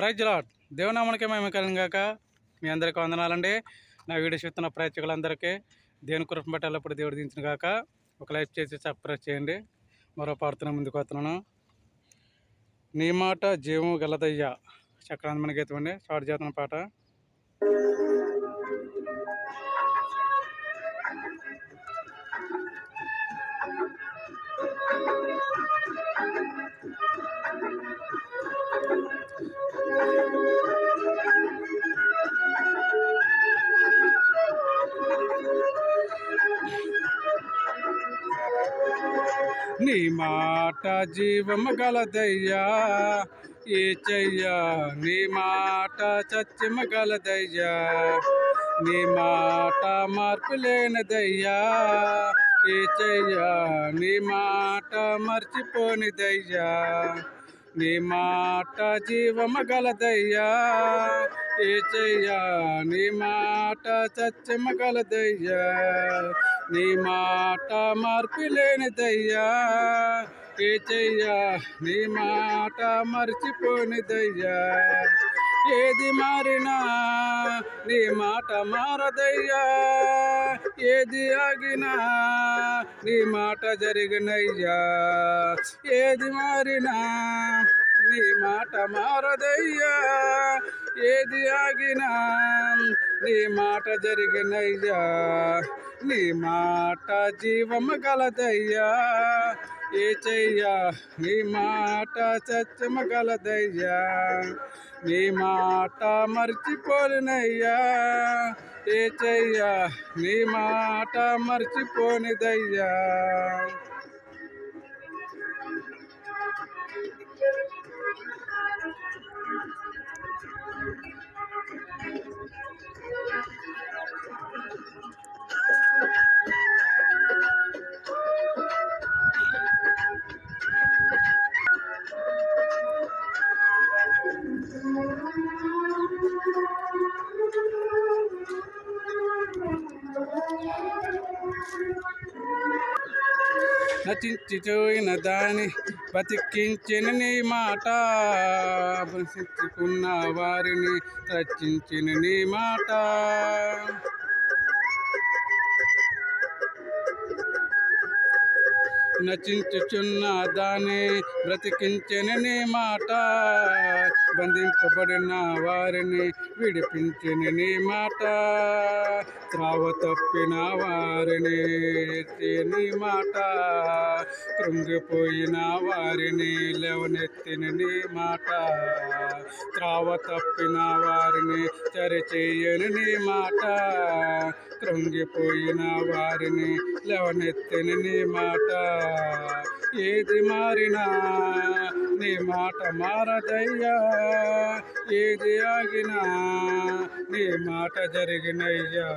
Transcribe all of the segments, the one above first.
Praise lord దేవునామనికే మేము కాక మీ అందరికీ వందనాలండి. నా వీడియో చూస్తున్న ప్రేక్షకులందరికీ దేవుని కృపం పెట్టాలప్పుడు దేవుడు దించిన కాక ఒక లైక్ చేసి సబ్స్క్రైబ్ చేయండి. మరో పాడుతున్న ముందుకు వస్తున్నాను. నీ మాట జీవం గలదయ్యా. చక్రాంతమైన గీతం అండి స్టార్ట్ చేస్తున్న పాట. నీ మాట జీవం గలదయ్యా. ఏ చెయ్యా? నీ మాట చచ్చిమ గలదయ్యా. నీ మాట మార్పు లేనిదయ్యా. ఏ చెయ్యా? నీ మాట మర్చిపోనిదయ్యా. నీ మాట జీవమ గలదయ్యా. ఏ నీ మాట సత్యమ కలదయ్యా. నీ మాట మార్పు లేనిదయ్యా. ఏ నీ మాట మర్చిపోనిదయ్యా. ఏది మారినా నీ మాట మారదయ్యా. ఏది ఆగినా నీ మాట జరిగినయ్యా. ఏది మారినా నీ మాట మారదయ్యా. ఏది ఆగినా నీ మాట జరిగినయ్యా. నీ మాట జీవము గలదయ్యా. ఏ చెయ్యా? నీ మాట సత్యము గలదయ్యా. నీ మాట మర్చిపోలినయ్యా. ఏ చెయ్యా? నీ మాట మర్చిపోనిదయ్యా చూయిన దాని బతికించిన నీ మాట. బ్రతికున్న వారిని రచించిన నీ మాట. నచించుచున్న దాని బ్రతికించని నీ మాట. బంధింపబడిన వారిని విడిపించిన నీ మాట. త్రావ తప్పిన వారిని ఎత్తి నీ మాట. కృంగిపోయిన వారిని లేవనెత్తిన నీ మాట త్రావ తప్పిన వారిని చరిచేయని నీ మాట కృంగిపోయిన వారిని లేవనెత్తిని నీ మాట. ఏది మారినా నీ మాట మారదయ్యా ఏది ఆగినా నీ మాట జరిగినయ్యా.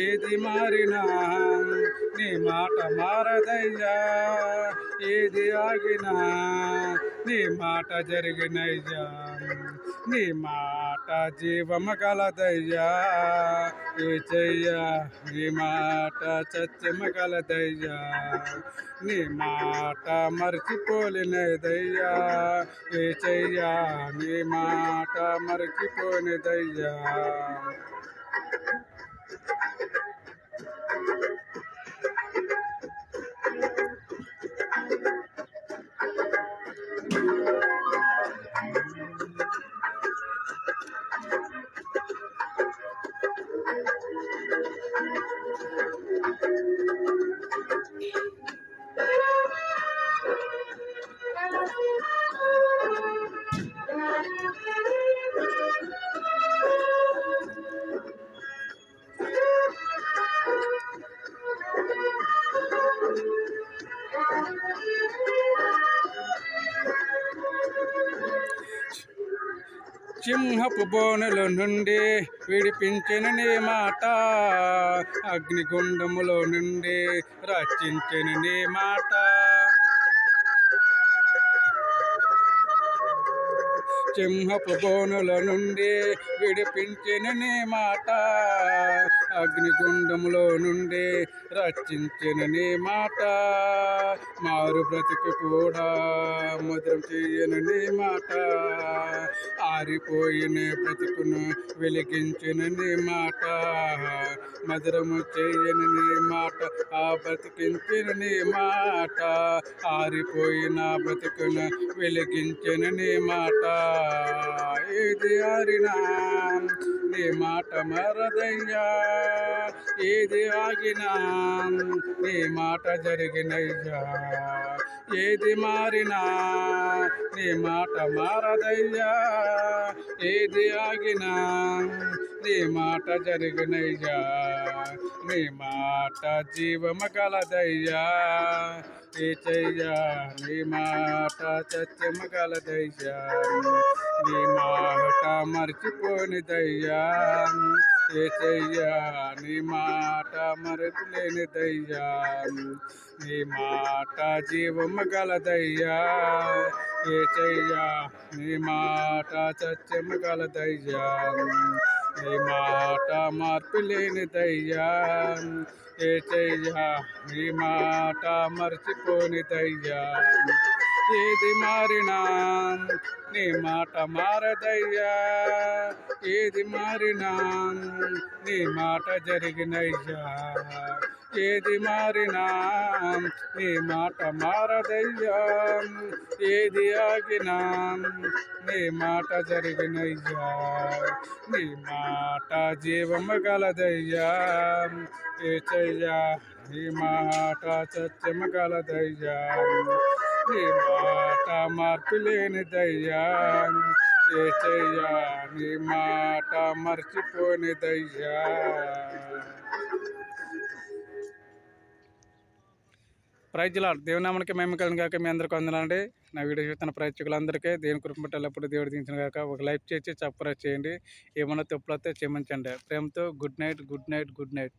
ఏది మారినా నీ మాట మారదయ్యా ఏది ఆగినా నీ మాట జరిగినయ్యా నీ మాట జీవమ గలదయ్యా ఏ చెయ్యా నీ మాట సత్యమ గలదయ్యా నీ మాట మర్చిపోలేదయ్యా ఏ చెయ్యా నీ మాట మర్చిపోనిదయ్యా సింహపు బోనుల నుండి విడిపించిన నీ మాట అగ్నిగుండములో నుండి రచించిన నీ మాట సింహపు బోనుల నుండి విడిపించిన నీ మాట అగ్నిగుండములో నుండి రక్షించిన నీ మాట. మారు బ్రతుకు కూడా మధురం చేయను నీ మాట. ఆరిపోయిన బ్రతుకును వెలిగించిన నీ మాట. మధురము చేయని నీ మాట. ఆ బ్రతికించిన నీ మాట. ఆరిపోయిన బ్రతుకును వెలిగించిన నీ మాట. ఏది ఆరినా నీ మాట మరదయ్యా. ఏది ఆగినా నీ మాట జరిగినయ్యా ఏది మారినా నీ మాట మారదయ్యా. ఏది ఆగినా నీ మాట జరిగినయ్యా నీ మాట జీవము కలదయ్యా ఏ చెయ్యా నీ మాట సత్యము కలదయ్యా నీ మాట మర్చిపోనిదయ్యా. ఏ చెయ్యా నీ మాట మరపులేనిదయ్యా నీ మాట జీవము గలదయ్యా ఏ చెయ్యా నీ మాట సత్యము గలదయ్యా నీ మాట మార్పు లేనిదయ్యా ఏ చెయ్యా నీ మాట మర్చిపోనిదయ్యా ఏది మారినా నీ మాట మారదయ్యా. ఏది మారినా నీ మాట జరిగినయ్యా. ఏది మారినా నీ మాట మారదయ్యా. ఏది ఆగినా నీ మాట జరిగినయ్యా. నీ మాట జీవము గలదయ్యా. ఏ చెయ్యా? నీ మాట సత్యము గలదయ్యా. నీ మాట మార్పు లేనిదయ్యా ఏ చెయ్యా నీ మాట మర్చిపోనిదయ్యా ప్రైజ్లా దేవునామనికి మేము కలిగిన కాక మీ అందరికీ వందనండి నా వీడియో చూస్తున్న ప్రేక్షకులందరికీ దేవుని కృప దేవుడు దించిన కాక ఒక లైక్ చేసి సబ్స్క్రైబ్ చేయండి. ఏమైనా తప్పులు వస్తే క్షమించండి. ప్రేమతో good night good night good night.